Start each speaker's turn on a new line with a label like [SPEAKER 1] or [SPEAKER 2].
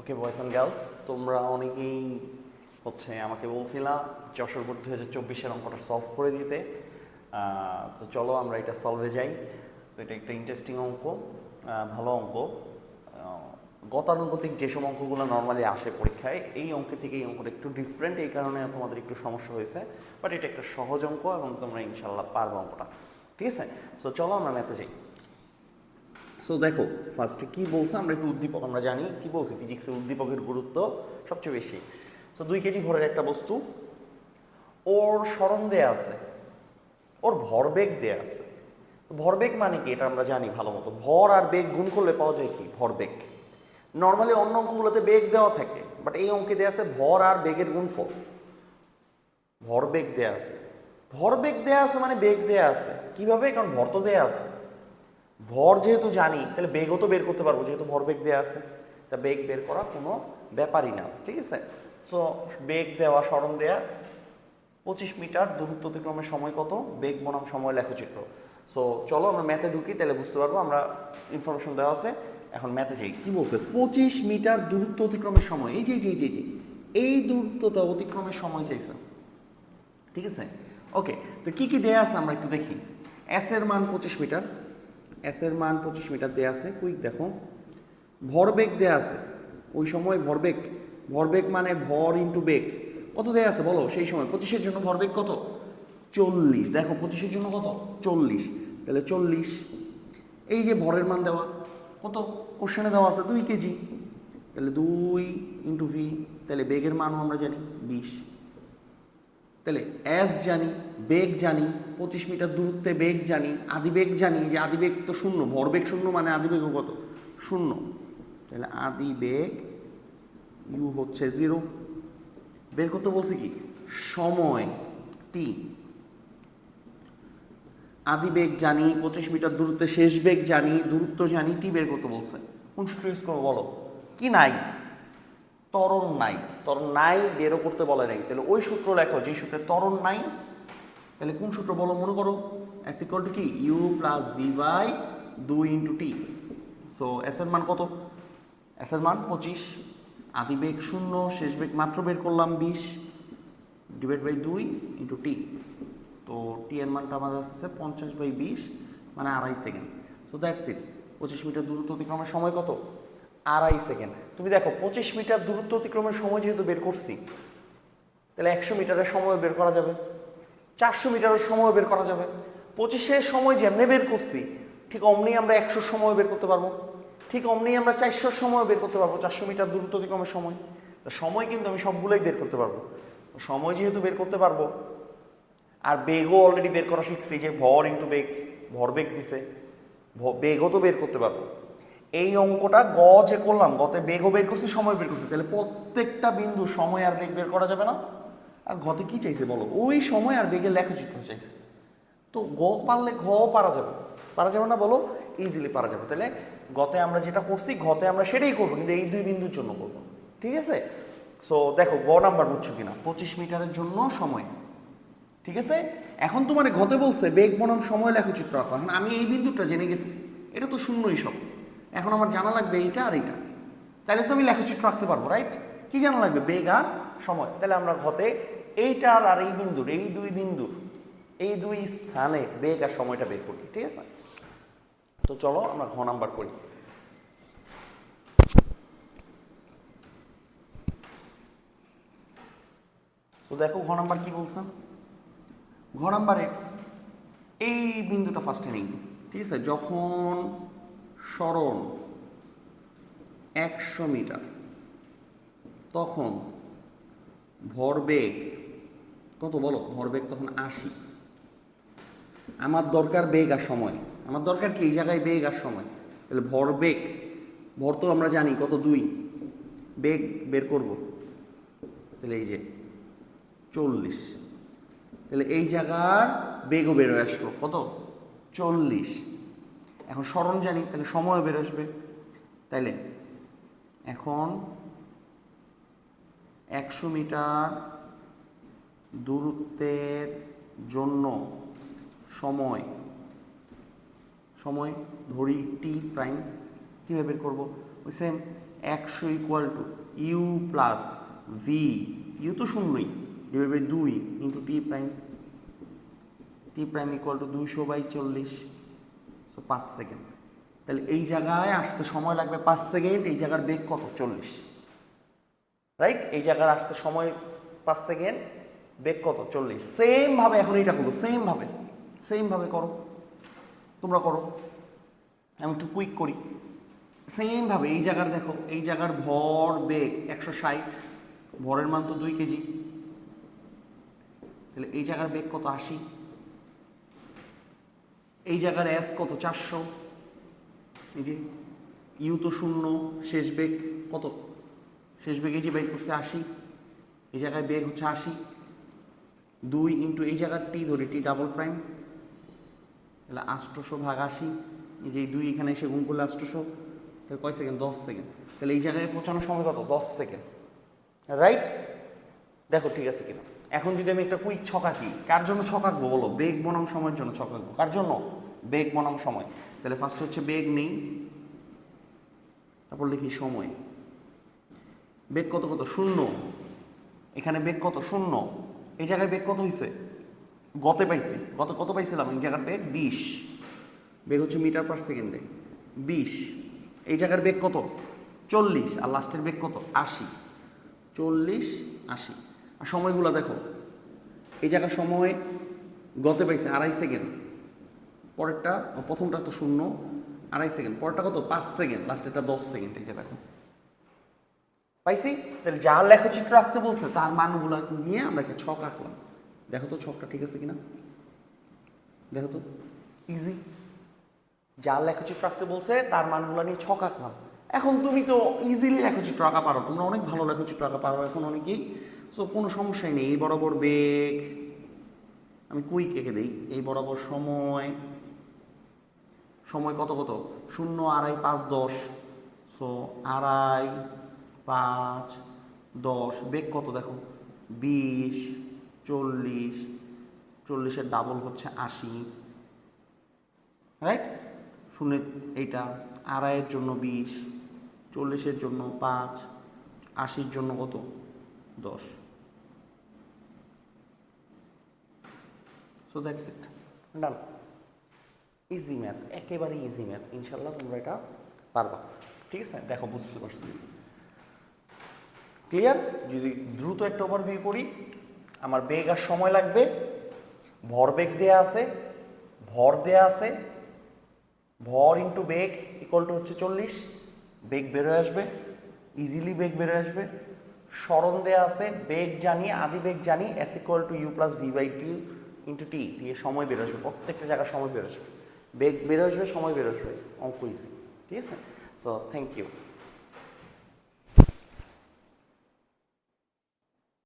[SPEAKER 1] ওকে বয়েস and girls তোমরা অনেকেই হচ্ছে আমাকে বলছিলা, যশোর দু হাজার চব্বিশের অঙ্কটা সলভ করে দিতে। তো চলো আমরা এটা সলভে যাই। তো এটা একটা ইন্টারেস্টিং অঙ্ক ভালো অঙ্ক। গতানুগতিক যেসব অঙ্কগুলো নর্মালি আসে পরীক্ষায়, এই অঙ্ক থেকে এই অঙ্কটা একটু ডিফারেন্ট এই কারণে তোমাদের একটু সমস্যা হয়েছে। বাট এটা একটা সহজ অঙ্ক এবং তোমরা ইনশাল্লাহ পারবে অঙ্কটা। ঠিক আছে? সো চলো আমরা ম্যাথে যাই। সো দেখো ফার্স্টে কি বলছে আমরা একটু উদ্দীপক, আমরা জানি কি বলছে ফিজিক্সে উদ্দীপকের গুরুত্ব সবচেয়ে বেশি। সো দুই কেজি ভরের একটা বস্তু, ওর স্মরণ দেয়া আছে, ওর ভরবেগ দেয়া আছে। ভরবেগ মানে কি? এটা আমরা জানি ভালো মতো ভর আর বেগ গুণ করলে পাওয়া যায় কি? ভরবেগ। নর্মালি অন্য অঙ্কগুলোতে বেগ দেওয়া থাকে বাট এই অঙ্কে দেওয়া আছে ভর আর বেগের গুণফল। ভরবেগ দেয়া আছে। ভরবেগ দেয়া আছে মানে বেগ দেয়া আছে। কীভাবে? কারণ ভর তো দেয়া আছে। ভর যেহেতু জানি তাহলে বেগও তো বের করতে পারব যেহেতু ভরবেগ দেওয়া আছে তা বেগ বের করা কোনো ব্যাপারই না ঠিক আছে? সো বেগ দেওয়া স্মরণ দেওয়া পঁচিশ মিটার দূরত্ব অতিক্রমের সময় কত? বেগ বনাম সময় লেখচিত্র। সো চলো আমরা ম্যাথে ঢুকি তাহলে বুঝতে পারব আমরা ইনফরমেশন দেওয়া আছে এখন ম্যাথে যাই। কি বলছে? পঁচিশ মিটার দূরত্ব অতিক্রমের সময় এই যে যে, এই যে এই দূরত্বটা অতিক্রমের সময় চাইছে। ঠিক আছে? ওকে তো কি কি দেয়া আছে আমরা একটু দেখি। এস এর মান পঁচিশ মিটার এস এর মান পঁচিশ মিটার দেয়া আছে কুইক দেখো। ভরবেগ দেয়া আছে, ওই সময় ভরবেগ ভরবেগ মানে ভর ইন্টু বেগ। কত দেয়া আছে বলো? সেই সময় পঁচিশের জন্য ভরবেগ কত? চল্লিশ। দেখো, পঁচিশের জন্য কত? চল্লিশ। তাহলে চল্লিশ। এই যে ভরের মান দেওয়া, কত? কোশ্চেনে দেওয়া আছে দুই কেজি। তাহলে দুই ইন্টু ভি তাহলে বেগের মানও আমরা জানি বিশ। তাহলে অ্যাস জানি, বেগ জানি, পঁচিশ মিটার দূরত্বে বেগ জানি, আদিবেগ জানি, যে আদিবেগ তো শূন্য, ভরবেগ শূন্য মানে আদিবেগও কত? শূন্য। তাহলে আদিবেগ ইউ হচ্ছে জিরো বের করতে বলছি কি? সময় টি আদিবেগ জানি, পঁচিশ মিটার দূরত্বে শেষ বেগ জানি, দূরত্ব জানি টি বের করতে বলছে। কোন ইউজ করব বলো? কি নাই? ত্বরণ নাই। ত্বরণ নাই বেরও করতে বলে নাই। তাহলে ওই সূত্র লেখো, যে সূত্রে ত্বরণ নাই, তাহলে কোন সূত্র বলো মনে করো? এস ইকুয়াল টু কি? ইউ প্লাস ভি বাই দুই ইন্টু টি সো এস এর মান কত? এস এর মান পঁচিশ। আদি বেগ শূন্য, শেষ বেগ মাত্র বের করলাম বিশ। ডিভাইড বাই দুই ইন্টু টি তো টি এর মানটা আমাদের আসতেছে পঞ্চাশ বাই বিশ মানে আড়াই সেকেন্ড সো দ্যাটস ইট পঁচিশ মিটার দূরত্ব অতিক্রমের সময় কত? আড়াই সেকেন্ড। তুমি দেখো, পঁচিশ মিটার দূরত্ব অতিক্রমের সময় যেহেতু বের করছি, তাহলে একশো মিটারের সময় বের করা যাবে, চারশো মিটারের সময় বের করা যাবে। পঁচিশের সময় যেমনি বের করছি, ঠিক অমনি আমরা একশোর সময় বের করতে পারব। ঠিক অমনি আমরা চারশোর সময় বের করতে পারব, চারশো মিটার দূরত্ব অতিক্রমের সময়। সময় কিন্তু আমি সবগুলোই বের করতে পারব। সময় যেহেতু বের করতে পারব, আর বেগও অলরেডি বের করা শিখছি যে ভর ইন্টু বেগ ভর বেগ দিছে বেগও তো বের করতে পারব। এই অঙ্কটা গ যে করলাম, গতে বেগও বের করছি সময় বের করছি। তাহলে প্রত্যেকটা বিন্দু সময় আর বেগ বের করা যাবে না। আর ঘতে কি চাইছে বলো? ওই সময় আর বেগের লেখচিত্র চাইছে। তো গ পারলে ঘ পারা যাবে। পারা যাবে না বলো? ইজিলি পারা যাবে। তাহলে গতে আমরা যেটা করছি ঘতে আমরা সেটাই করব, কিন্তু এই দুই বিন্দুর জন্য করব। ঠিক আছে? সো দেখো, গ নাম্বার বুঝছ কিনা? পঁচিশ মিটারের জন্য সময়। ঠিক আছে? এখন তো মানে ঘতে বলছে, বেগ বনাম, সময়, লেখচিত্র আঁকা। আমি এই বিন্দুটা জেনে গেছি। এটা তো শূন্যই সব। এখন আমার জানা লাগবে এইটা আর এইটা। তাহলে তো আমি লেখচিত্র আঁকতে পারব রাইট কি জানা লাগবে? বেগ আর সময়। তাহলে আমরা ঘতে এইটার আর এই বিন্দুর, এই দুই বিন্দুর, এই দুই স্থানে বেগ আর সময়টা বের করি, ঠিক আছে? তো চলো আমরা ঘ নাম্বার করি তো দেখো ঘ নাম্বার কি বলছেন ঘ নাম্বারে এই বিন্দুটা ফার্স্টে নেই, ঠিক আছে? যখন স্মরণ একশো মিটার। তখন ভরবেগ, কত বলো? ভরবেগ তখন আশি। আমার দরকার বেগ আর সময়। আমার দরকার কি? এই জায়গায় বেগ আর সময়। তাহলে ভরবেগ, ভর তো আমরা জানি, কত? দুই। বেগ বের করব। তাহলে এই যে চল্লিশ। তাহলে এই জায়গার বেগও বের হয়ে আসলো। কত? চল্লিশ। এখন স্মরণ জানি, তাহলে সময় বের আসবে। তাইলে এখন একশো মিটার দূরত্বের জন্য সময় সময় ধরি টি প্রাইম কীভাবে বের করব? ওই সেম একশো equal to U plus V U তো শূন্যই ডিভাইড বাই দুই into T prime T prime equal to দুইশো বাই চল্লিশ। সো পাঁচ সেকেন্ড। তাহলে এই জায়গায় আসতে সময় লাগবে পাঁচ সেকেন্ড, এই জায়গার বেগ কত? চল্লিশ। রাইট এই জায়গার আসতে সময় পাঁচ সেকেন্ড, বেগ কত? চল্লিশ। সেম ভাবে এখন এইটা করব সেম ভাবে। সেম ভাবে করো। তোমরা করো। আমি একটু কুইক করি। সেম ভাবে, এই জায়গার দেখো, এই জায়গার ভর বেগ একশো ষাট। ভরের মান তো দুই কেজি। তাহলে এই জায়গার বেগ কত? আশি। এই জায়গার এস কত? চারশো? এই যে ইউ তো শূন্য, শেষ বেগ কত? শেষ বেগ যে বেগ করছে আশি। এই জায়গায় বেগ হচ্ছে আশি। দুই ইন্টু এই জায়গার টি ধরি টি ডাবল প্রাইম তাহলে আষ্টশো ভাগ আশি। এই যে দুই এখানে এসে গুণ করলে আষ্টশো তাহলে কয় সেকেন্ড? দশ সেকেন্ড। তাহলে এই জায়গায় পৌঁছানোর সময় কত? দশ সেকেন্ড। রাইট দেখো ঠিক আছে কিনা। এখন যদি আমি একটা কুইক ছকাকি কার জন্য ছকাকবো বলো? বেগ বনাম সময়ের জন্য ছকাকবো কার জন্য? বেগ বনাম সময়। তাহলে ফার্স্ট হচ্ছে বেগ নেই, তারপর লিখি সময়। বেগ কত কত? শূন্য। এখানে বেগ কত? শূন্য। এই জায়গায় বেগ কত হয়েছে গতে পাইছি। গত কত পাইছিলাম? এই জায়গার বেগ বিশ। বেগ হচ্ছে মিটার পার সেকেন্ডে। বিশ। এই জায়গার বেগ কত? চল্লিশ। আর লাস্টের বেগ কত? আশি। চল্লিশ, আশি। আর সময়গুলো দেখো। এই জায়গার সময় গতে পাইছে আড়াই সেকেন্ড। পরেরটা প্রথমটা তো শূন্য, আড়াই সেকেন্ড। পরেরটা কত? পাঁচ সেকেন্ড। লাস্টেরটা দশ সেকেন্ড। এই যে দেখো। পাইছি? তাহলে যার লেখচিত্র আঁকতে বলছে, তার মানগুলো নিয়ে আমরা একটা ছক আঁকলাম। দেখো তো ছকটা ঠিক আছে কিনা? দেখো তো। ইজি যার লেখচিত্র আঁকতে বলছে, তার মানগুলো নিয়ে ছক আঁকলাম। এখন তুমি তো ইজিলি লেখচিত্র আঁকা পারো। তোমরা অনেক ভালো লেখচিত্র আঁকা পারো। এখন অনেকেই সো কোনো সমস্যাই নেই। এই বরাবর বেগ। আমি কুইক এঁকে দিই। এই বরাবর সময়। সময় কত কত? শূন্য, আড়াই, পাঁচ, দশ। সো আড়াই, পাঁচ, দশ। বেগ কত দেখো? বিশ, চল্লিশ। চল্লিশের ডাবল হচ্ছে আশি। রাইট শূন্য, এইটা। আড়াইয়ের জন্য বিশ। চল্লিশের জন্য পাঁচ। আশির জন্য কত? দশ। So that's it done easy math একেবারে ইজি ম্যাথ ইনশাল্লাহ তোমরা এটা পারবা। ঠিক আছে? দেখো, বুঝতে পারছ। ক্লিয়ার যদি দ্রুত একটা ওভারভিউ করি, আমার বেগ আর সময় লাগবে। ভর বেগ দেয়া আছে। ভর দেয়া আছে। ভর ইন্টু বেগ ইকুয়াল টু হচ্ছে চল্লিশ। বেগ বেরোয় আসবে। ইজিলি বেগ বেরোয় আসবে। স্মরণ দেয়া আছে, বেগ জানি আদি বেগ জানি S equal to U plus V by T into T দিয়ে সময় বের আসবে। প্রত্যেকটা জায়গায় সময় বের আসবে। বেগ বের আসবে, সময় বের আসবে। অঙ্ক ইজি ঠিক আছে? So thank you